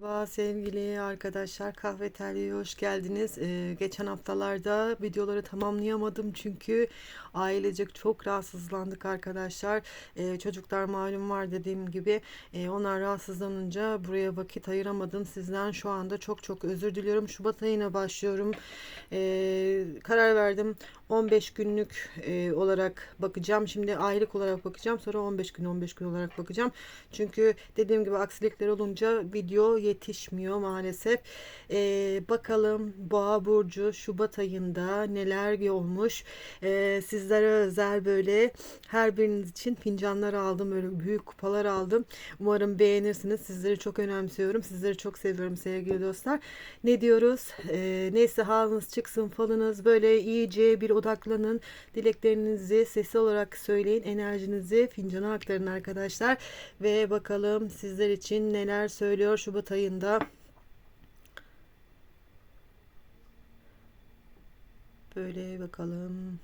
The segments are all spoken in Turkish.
Merhaba sevgili arkadaşlar kahve terliğe hoş geldiniz. Ee, geçen haftalarda videoları tamamlayamadım çünkü ailecek çok rahatsızlandık arkadaşlar. Ee, çocuklar malum var dediğim gibi Ee, onlar rahatsızlanınca buraya vakit ayıramadım. Sizden şu anda çok çok özür diliyorum. Şubat ayına başlıyorum. Ee, karar verdim 15 günlük e, olarak bakacağım. Şimdi aylık olarak bakacağım. Sonra 15 gün 15 gün olarak bakacağım. Çünkü dediğim gibi aksilikler olunca video yetişmiyor maalesef. Ee, bakalım Boğa burcu Şubat ayında neler olmuş. Ee, sizlere özel böyle her biriniz için fincanlar aldım. Böyle büyük kupalar aldım. Umarım beğenirsiniz. Sizleri çok önemsiyorum. Sizleri çok seviyorum sevgili dostlar. Ne diyoruz? Ee, neyse halınız çıksın falınız böyle iyice bir odaklanın. Dileklerinizi sesli olarak söyleyin. Enerjinizi fincana aktarın arkadaşlar. Ve bakalım sizler için neler söylüyor Şubat ayında. Böyle bakalım.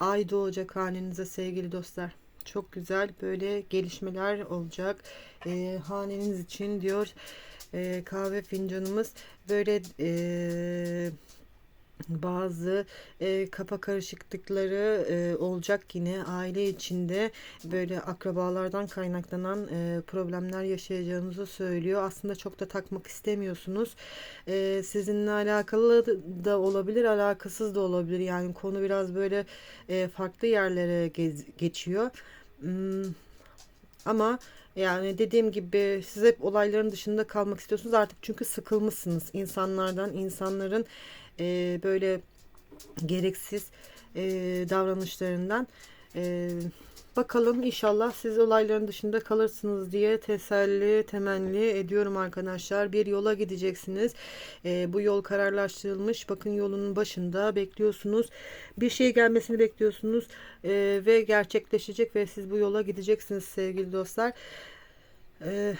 Ay doğacak hanenize sevgili dostlar. Çok güzel böyle gelişmeler olacak. Ee, haneniz için diyor e, kahve fincanımız böyle e, bazı e, kafa karışıklıkları e, olacak yine aile içinde böyle akrabalardan kaynaklanan e, problemler yaşayacağınızı söylüyor. Aslında çok da takmak istemiyorsunuz. E, sizinle alakalı da olabilir, alakasız da olabilir. Yani konu biraz böyle e, farklı yerlere geçiyor. Hmm, ama yani dediğim gibi siz hep olayların dışında kalmak istiyorsunuz artık çünkü sıkılmışsınız insanlardan, insanların e, böyle gereksiz e, davranışlarından. E, bakalım inşallah siz olayların dışında kalırsınız diye teselli, temenni ediyorum arkadaşlar. Bir yola gideceksiniz. E, bu yol kararlaştırılmış. Bakın yolun başında bekliyorsunuz. Bir şey gelmesini bekliyorsunuz e, ve gerçekleşecek ve siz bu yola gideceksiniz sevgili dostlar. Eee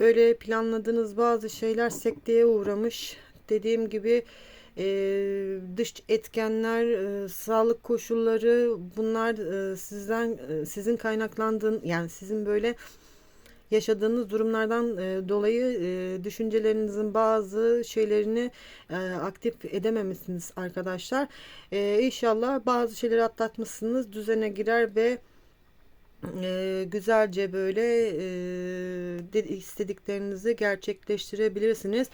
böyle planladığınız bazı şeyler sekteye uğramış. Dediğim gibi e, dış etkenler, e, sağlık koşulları bunlar e, sizden e, sizin kaynaklandığın yani sizin böyle yaşadığınız durumlardan e, dolayı e, düşüncelerinizin bazı şeylerini e, aktif edememişsiniz arkadaşlar. E, inşallah bazı şeyleri atlatmışsınız, düzene girer ve e, güzelce böyle e, istediklerinizi gerçekleştirebilirsiniz.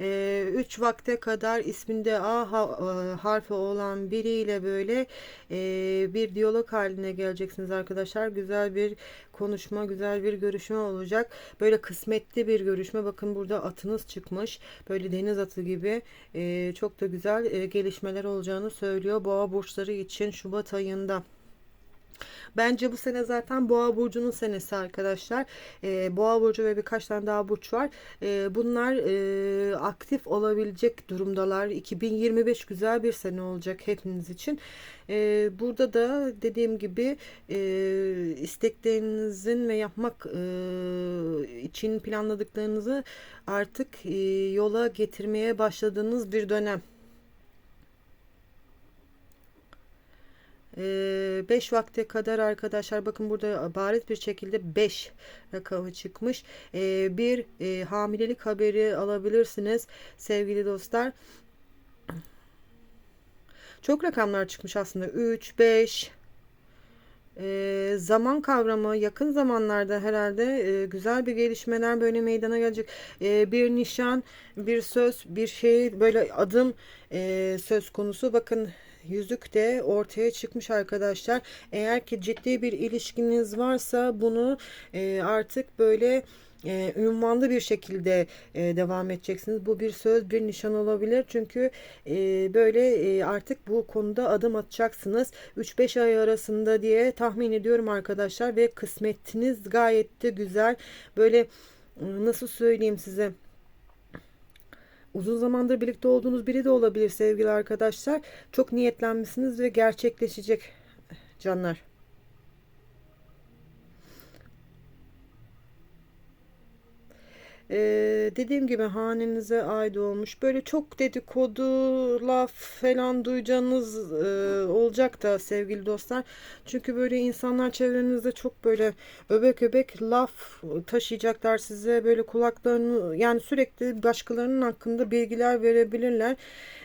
3 e, vakte kadar isminde A e, harfi olan biriyle böyle e, bir diyalog haline geleceksiniz arkadaşlar. Güzel bir konuşma, güzel bir görüşme olacak. Böyle kısmetli bir görüşme. Bakın burada atınız çıkmış. Böyle deniz atı gibi e, çok da güzel e, gelişmeler olacağını söylüyor. Boğa burçları için Şubat ayında. Bence bu sene zaten Boğa burcunun senesi arkadaşlar. E, Boğa burcu ve birkaç tane daha burç var. E, bunlar e, aktif olabilecek durumdalar. 2025 güzel bir sene olacak hepiniz için. E, burada da dediğim gibi e, isteklerinizin ve yapmak e, için planladıklarınızı artık e, yola getirmeye başladığınız bir dönem. 5 vakte kadar arkadaşlar bakın burada bariz bir şekilde 5 rakamı çıkmış. Bir hamilelik haberi alabilirsiniz sevgili dostlar. Çok rakamlar çıkmış aslında. 3, 5, e, zaman kavramı yakın zamanlarda herhalde e, güzel bir gelişmeler böyle meydana gelecek. E, bir nişan, bir söz, bir şey böyle adım e, söz konusu. Bakın yüzük de ortaya çıkmış arkadaşlar. Eğer ki ciddi bir ilişkiniz varsa bunu e, artık böyle e, ünvanlı bir şekilde e, devam edeceksiniz. Bu bir söz, bir nişan olabilir. Çünkü e, böyle e, artık bu konuda adım atacaksınız. 3-5 ay arasında diye tahmin ediyorum arkadaşlar ve kısmetiniz gayet de güzel. Böyle nasıl söyleyeyim size? Uzun zamandır birlikte olduğunuz biri de olabilir sevgili arkadaşlar. Çok niyetlenmişsiniz ve gerçekleşecek canlar. Ee, dediğim gibi hanenize ait olmuş. Böyle çok dedikodu, laf falan duyacağınız e, olacak da sevgili dostlar. Çünkü böyle insanlar çevrenizde çok böyle öbek öbek laf taşıyacaklar size. Böyle kulaklarını yani sürekli başkalarının hakkında bilgiler verebilirler.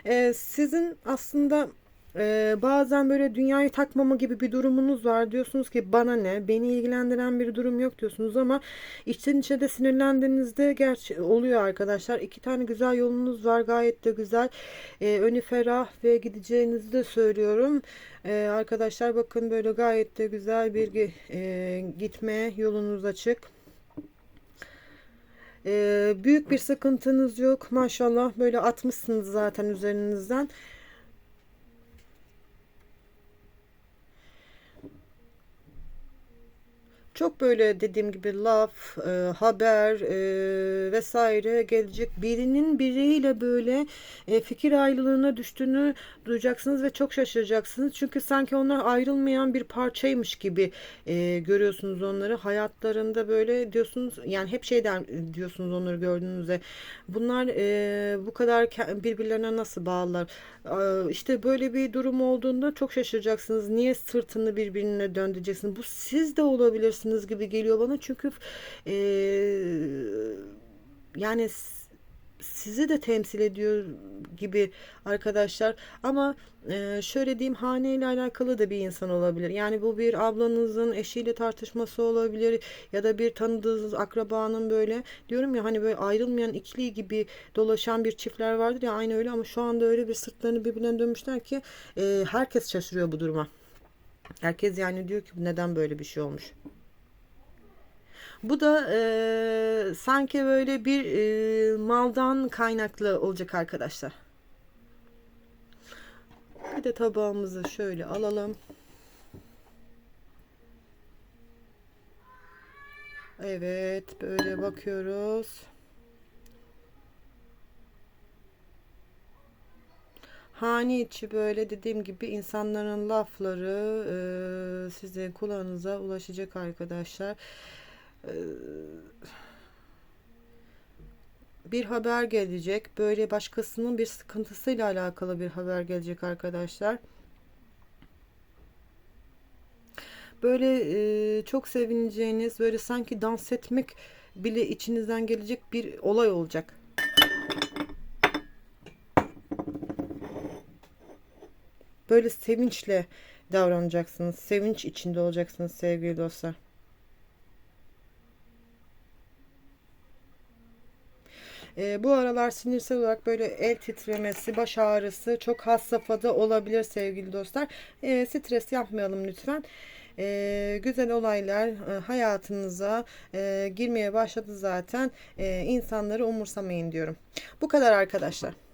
Ee, sizin aslında ee, bazen böyle dünyayı takmama gibi bir durumunuz var. Diyorsunuz ki bana ne? Beni ilgilendiren bir durum yok diyorsunuz ama içten içe de sinirlendiğinizde gerçi oluyor arkadaşlar. İki tane güzel yolunuz var. Gayet de güzel. Ee, önü ferah ve gideceğinizi de söylüyorum. Ee, arkadaşlar bakın böyle gayet de güzel bir e, gitme yolunuz açık. Ee, büyük bir sıkıntınız yok. Maşallah böyle atmışsınız zaten üzerinizden. Çok böyle dediğim gibi laf, e, haber e, vesaire gelecek. Birinin biriyle böyle e, fikir ayrılığına düştüğünü duyacaksınız ve çok şaşıracaksınız. Çünkü sanki onlar ayrılmayan bir parçaymış gibi e, görüyorsunuz onları. Hayatlarında böyle diyorsunuz yani hep şeyden diyorsunuz onları gördüğünüzde. Bunlar e, bu kadar birbirlerine nasıl bağlılar? E, işte böyle bir durum olduğunda çok şaşıracaksınız. Niye sırtını birbirine döndüreceksiniz? Bu siz de olabilirsiniz gibi geliyor bana. Çünkü e, yani sizi de temsil ediyor gibi arkadaşlar. Ama e, şöyle diyeyim hane ile alakalı da bir insan olabilir. Yani bu bir ablanızın eşiyle tartışması olabilir ya da bir tanıdığınız akrabanın böyle diyorum ya hani böyle ayrılmayan ikili gibi dolaşan bir çiftler vardır ya aynı öyle ama şu anda öyle bir sırtlarını birbirine dönmüşler ki e, herkes şaşırıyor bu duruma. Herkes yani diyor ki neden böyle bir şey olmuş. Bu da e, sanki böyle bir e, maldan kaynaklı olacak arkadaşlar. Bir de tabağımızı şöyle alalım. Evet böyle bakıyoruz. Hane içi böyle dediğim gibi insanların lafları e, sizin kulağınıza ulaşacak arkadaşlar. Ee, bir haber gelecek. Böyle başkasının bir sıkıntısıyla alakalı bir haber gelecek arkadaşlar. Böyle e, çok sevineceğiniz, böyle sanki dans etmek bile içinizden gelecek bir olay olacak. Böyle sevinçle davranacaksınız. Sevinç içinde olacaksınız sevgili dostlar. E, bu aralar sinirsel olarak böyle el titremesi, baş ağrısı çok has safhada olabilir sevgili dostlar. E, stres yapmayalım lütfen. E, güzel olaylar e, hayatınıza e, girmeye başladı zaten. E, insanları umursamayın diyorum. Bu kadar arkadaşlar.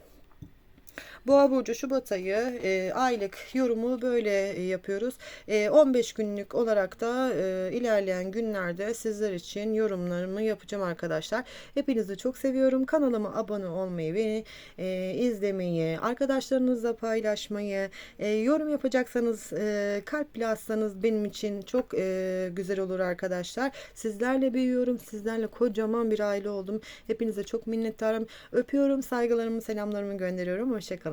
Boğa burcu Şubat ayı e, aylık yorumu böyle e, yapıyoruz. E, 15 günlük olarak da e, ilerleyen günlerde sizler için yorumlarımı yapacağım arkadaşlar. Hepinizi çok seviyorum. Kanalıma abone olmayı ve e, izlemeyi, arkadaşlarınızla paylaşmayı, e, yorum yapacaksanız e, kalp atsanız benim için çok e, güzel olur arkadaşlar. Sizlerle büyüyorum. Sizlerle kocaman bir aile oldum. Hepinize çok minnettarım. Öpüyorum. Saygılarımı, selamlarımı gönderiyorum. Hoşçakalın.